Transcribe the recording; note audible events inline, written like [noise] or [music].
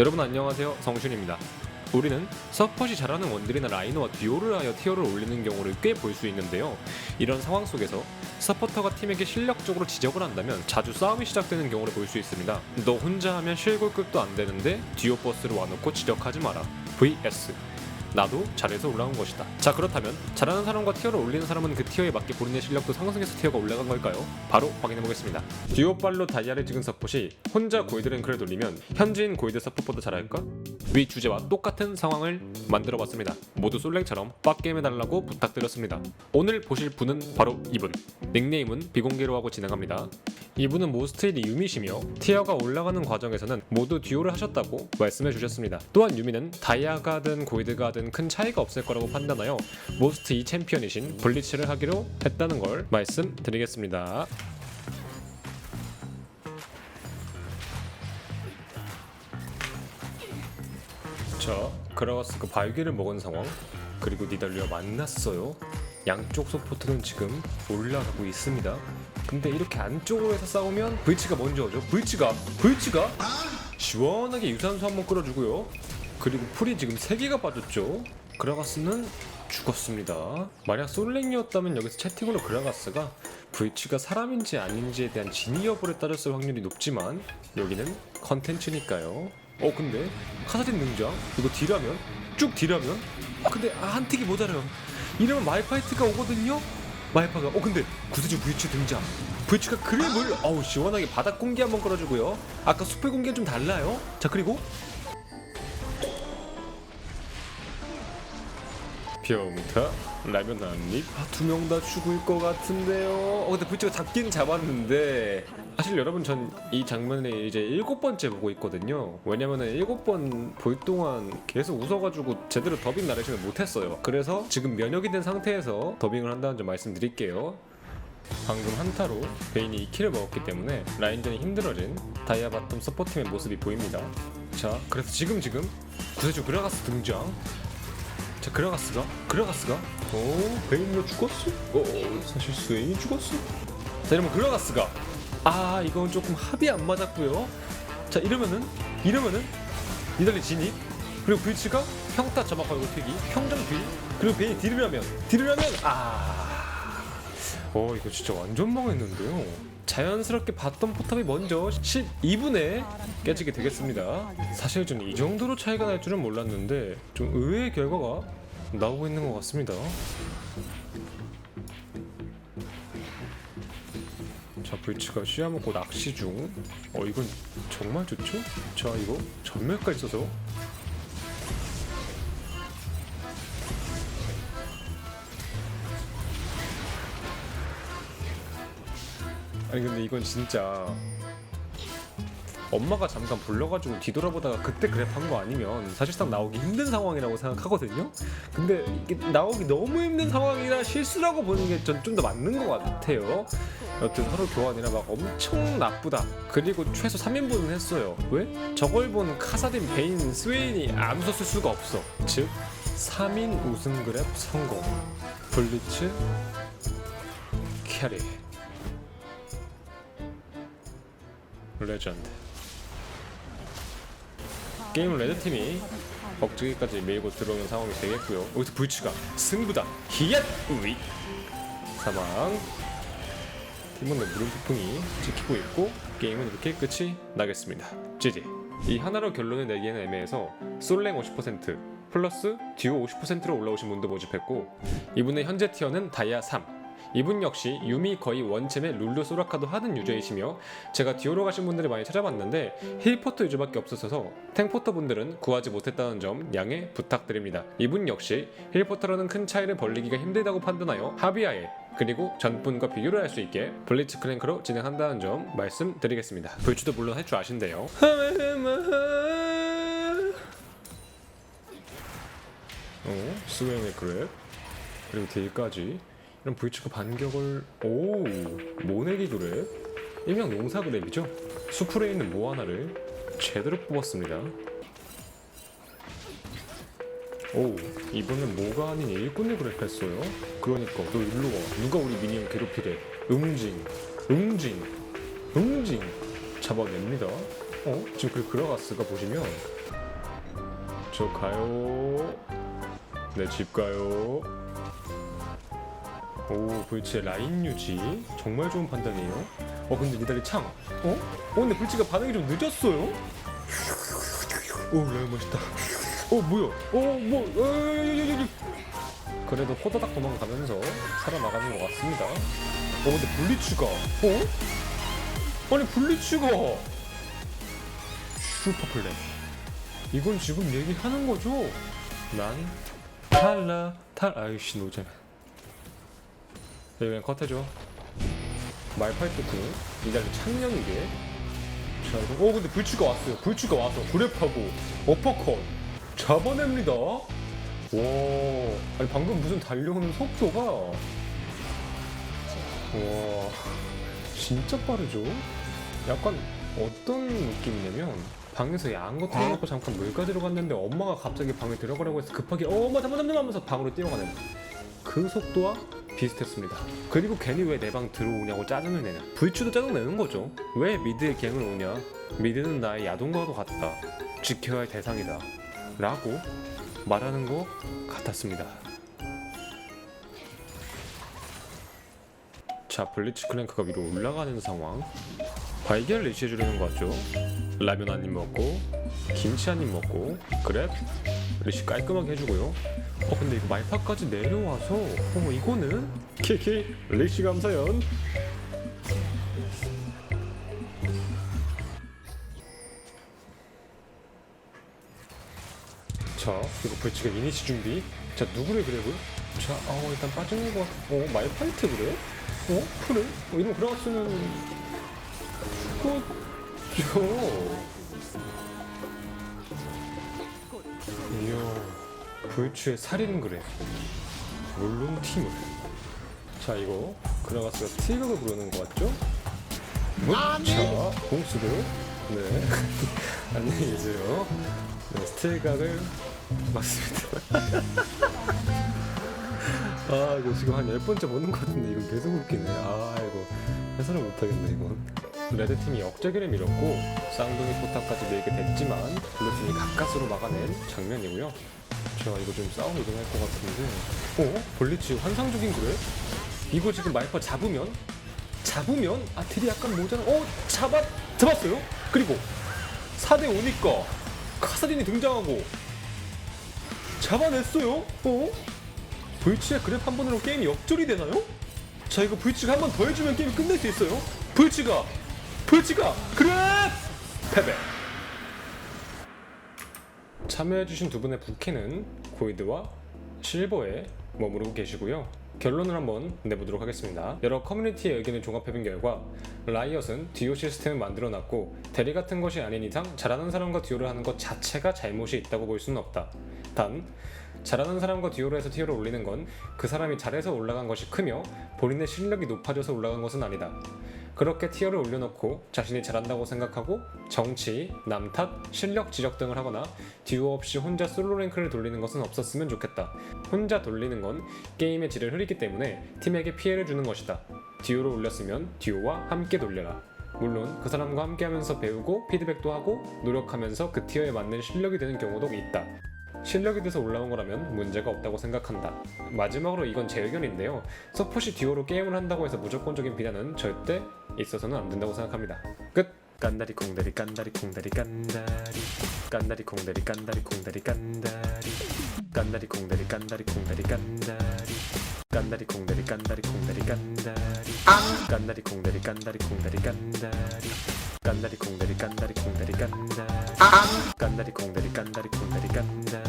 여러분 안녕하세요. 성준입니다. 우리는 서폿이 잘하는 원딜이나 라이너와 듀오를 하여 티어를 올리는 경우를 꽤 볼 수 있는데요. 이런 상황 속에서 서포터가 팀에게 실력적으로 지적을 한다면 자주 싸움이 시작되는 경우를 볼 수 있습니다. 너 혼자 하면 실골급도 안 되는데 듀오 버스를 와놓고 지적하지 마라. Vs 나도 잘해서 올라온 것이다. 자 그렇다면 잘하는 사람과 티어를 올리는 사람은 그 티어에 맞게 본인의 실력도 상승해서 티어가 올라간 걸까요? 바로 확인해 보겠습니다. 듀오빨로 다이아를 찍은 서폿이 혼자 골드 랭크를 돌리면 현지인 골드 서폿보다 잘할까? 위 주제와 똑같은 상황을 만들어 봤습니다. 모두 솔랭처럼 빡게임 해달라고 부탁드렸습니다. 오늘 보실 분은 바로 이분. 닉네임은 비공개로 하고 진행합니다. 이분은 모스트일이 유미시며 티어가 올라가는 과정에서는 모두 듀오를 하셨다고 말씀해 주셨습니다. 또한 유미는 다이아가든 골드가 든큰 차이가 없을 거라고 판단하여 모스트 2 챔피언이신 블리츠를 하기로 했다는 걸 말씀드리겠습니다. 자, 그라가스 그 발기를 먹은 상황 그리고 니달리와 만났어요. 양쪽 소포트는 지금 올라가고 있습니다. 근데 이렇게 안쪽으로 해서 싸우면 브이치가 먼저 오죠. 브이치가 브이치가 시원하게 유산소 한번 끌어주고요. 그리고 풀이 지금 3개가 빠졌죠. 그라가스는 죽었습니다. 만약 솔랭이었다면 여기서 채팅으로 그라가스가 브이치가 사람인지 아닌지에 대한 진위 여부를 따졌을 확률이 높지만 여기는 컨텐츠니까요. 어 근데 카사딘 등장 이거 딜하면 쭉 딜하면 아 근데 아, 한 틱이 모자라요. 이러면 말파이트가 오거든요. 말파가 어 근데 구세주 브이치 등장. 브이치가 그랩을 어우 시원하게 바닥 공기 한번 끌어주고요. 아까 숲의 공기는 좀 달라요. 자 그리고 병타 라면 한입? 아, 두명 다 죽을 것 같은데요. 어 근데 불치가 잡긴 잡았는데. 사실 여러분 전 이 장면을 이제 일곱 번째 보고 있거든요. 왜냐면은 일곱 번 볼 동안 계속 웃어가지고 제대로 더빙 나레이션을 못했어요. 그래서 지금 면역이 된 상태에서 더빙을 한다는 점 말씀드릴게요. 방금 한타로 베인이 2킬을 먹었기 때문에 라인전이 힘들어진 다이아 바텀 서포팀의 모습이 보입니다. 자 그래서 지금 지금 구세주 그라가스 등장 자 그라가스가 그라가스가. 오 베인로 죽었어? 오 사실 스웨인이 죽었어. 자 이러면 그라가스가. 아 이건 조금 합이 안 맞았고요. 자 이러면은 이러면은 이달리 진입. 그리고 브이치가 평타 점막 걸고 튀기. 평정 뒤 그리고 베인이 딜을 하면 딜을 하면 아 어 이거 진짜 완전 망했는데요 자연스럽게 봤던 포탑이 먼저 12분에 깨지게 되겠습니다. 사실 저는 이 정도로 차이가 날 줄은 몰랐는데 좀 의외의 결과가 나오고 있는 것 같습니다. 자, 브이치가 쉬어먹고 낚시 중. 어, 이건 정말 좋죠? 자, 이거 전멸가 있어서 아니 근데 이건 진짜 엄마가 잠깐 불러가지고 뒤돌아보다가 그때 그랩 한 거 아니면 사실상 나오기 힘든 상황이라고 생각하거든요. 근데 이게 나오기 너무 힘든 상황이라 실수라고 보는 게 전 좀 더 맞는 것 같아요. 여튼 서로 교환이라 막 엄청 나쁘다. 그리고 최소 3인분은 했어요. 왜? 저걸 본 카사딘, 베인, 스웨인이 안 웃었을 수가 없어. 즉 3인 우승 그랩 성공. 블리츠 캐리. 레전드. 게임 레드팀이 억지기까지 밀고 들어오는 상황이 되겠고요. 여기서 불치가 승부다. 히앗 우이 사망. 팀원의 물음 폭풍이 지키고 있고 게임은 이렇게 끝이 나겠습니다. GG 이 하나로 결론을 내기에는 애매해서 솔랭 50% 플러스 듀오 50%로 올라오신 분도 모집했고 이분의 현재 티어는 다이아 3 이분 역시 유미 거의 원챔의 룰루 소라카도 하는 유저이시며 제가 듀오로 가신 분들을 많이 찾아봤는데 힐포터 유저밖에 없어서 탱포터 분들은 구하지 못했다는 점 양해 부탁드립니다. 이분 역시 힐포터라는 큰 차이를 벌리기가 힘들다고 판단하여 하비아에 그리고 전분과 비교를 할 수 있게 블리츠 크랭크로 진행한다는 점 말씀드리겠습니다. 불치도 물론 할 줄 아신대요. 어, 스웨인의 그랩 그리고 딜까지 이런 V축구 반격을 오 모내기 그랩 일명 용사 그랩이죠. 수풀에 있는 모 하나를 제대로 뽑았습니다. 오 이번엔 모가 아닌 일꾼을 그랩했어요. 그러니까 너 일로 와. 누가 우리 미니언 괴롭히래? 응징 응징 응징 잡아냅니다. 어? 지금 그 그라가스가 보시면 저 가요. 네, 집 가요. 오, 불치의 라인 유지. 정말 좋은 판단이에요. 어, 근데 니달리 창. 어? 어, 근데 불치가 반응이 좀 늦었어요? 오, 라인 멋있다. 어, 뭐야? 어, 뭐, 어, 어, 어, 어. 그래도 호다닥 도망가면서 살아나가는 것 같습니다. 어, 근데 블리츠가. 어? 아니, 블리츠가. 슈퍼플레이. 이건 지금 얘기하는 거죠? 난 탈라 탈 아이씨 노잼 여기 그냥 컷해줘 말파이트크 이달리 창량이게. 자 이거 어 근데 불치가 왔어요. 불치가 와서 그랩하고 어퍼컷 잡아냅니다. 와 아니 방금 무슨 달려오는 속도가? 와 진짜 빠르죠? 약간 어떤 느낌이냐면 방에서 야한 거 틀어놓고 잠깐 물 가지러 갔는데 엄마가 갑자기 방에 들어가려고 해서 급하게 어 엄마 잠깐 잠깐 하면서 방으로 뛰어가는 그 속도와 비슷했습니다. 그리고 괜히 왜 내 방 들어오냐고 짜증을 내냐. 불치도 짜증내는 거죠. 왜 미드에 갱을 오냐. 미드는 나의 야동과도 같다. 지켜야 할 대상이다. 라고 말하는 것 같았습니다. 자, 블리츠 클랭크가 위로 올라가는 상황. 발견을 리시해주려는 거 같죠? 라면 한 입 먹고 김치 한 입 먹고 그랩 리시 깔끔하게 해주고요 어 근데 이거 말파까지 내려와서 어 이거는 키키 리시 감사연 자 이거 벌칙가 이니시 준비 자 누구를 그래고요? 자 어, 일단 빠지는 거 같... 어 말파이트 그래? 어? 그래? 어, 이런 그라가스는 그죠 불추의 살인 그래. 물론 팀을. 자 이거 그라가스가 티격을 부르는 거 같죠? 자 공수를 네. [laughs] 안녕히 계세요. 네 스틸각을 맞습니다. [laughs] 아 이거 지금 한열 번째 보는 것 같은데 이건 계속 웃기네. 아 이거 해설을 못하겠네 이건. 레드팀이 역제기를 밀었고 쌍둥이 포탑까지 밀게 됐지만 블루팀이 가까스로 막아낸 장면이고요 자 이거 좀 싸움 일어날 것 같은데 어? 볼리치 환상적인 그래? 이거 지금 말파 잡으면 잡으면 아 딜이 약간 모자라 어? 잡아 잡았어요? 그리고 4대 5니까 카사딘이 등장하고 잡아냈어요? 어? 불치의 그랩 한 번으로 게임이 역전이 되나요? 자 이거 불치가 한 번 더 해주면 게임이 끝낼 수 있어요 불치가 불치가 그랩 패배 참여해주신 두 분의 부캐는 고이드와 실버에 머무르고 계시고요. 결론을 한번 내보도록 하겠습니다. 여러 커뮤니티의 의견을 종합해본 결과 라이엇은 듀오 시스템을 만들어놨고 대리 같은 것이 아닌 이상 잘하는 사람과 듀오를 하는 것 자체가 잘못이 있다고 볼 수는 없다. 단 잘하는 사람과 듀오를 해서 티어를 올리는 건 그 사람이 잘해서 올라간 것이 크며 본인의 실력이 높아져서 올라간 것은 아니다. 그렇게 티어를 올려놓고 자신이 잘한다고 생각하고 정치, 남탓, 실력 지적 등을 하거나 듀오 없이 혼자 솔로 랭크를 돌리는 것은 없었으면 좋겠다. 혼자 돌리는 건 게임의 질을 흐리기 때문에 팀에게 피해를 주는 것이다. 듀오를 올렸으면 듀오와 함께 돌려라. 물론 그 사람과 함께 하면서 배우고 피드백도 하고 노력하면서 그 티어에 맞는 실력이 되는 경우도 있다. 실력이 돼서 올라온 거라면 문제가 없다고 생각한다. 마지막으로 이건 제 의견인데요. 서폿이 듀오로 게임을 한다고 해서 무조건적인 비난은 절대 있어서는 안 된다고 생각합니다. 끝! 깐다리 콩다리 깐다리 콩다리 깐다리 깐다리 콩다리 깐다리 콩다리 깐다리 깐다리 콩다리 깐다리 콩다리 깐다리 깐다리 콩다리 깐다리 콩다리 깐다리 깐다리 콩다리 깐다리 콩다리 깐다리 깐다리 콩다리 깐다리 콩다리 깐다리 깐다리 콩다리 깐다리 깐다리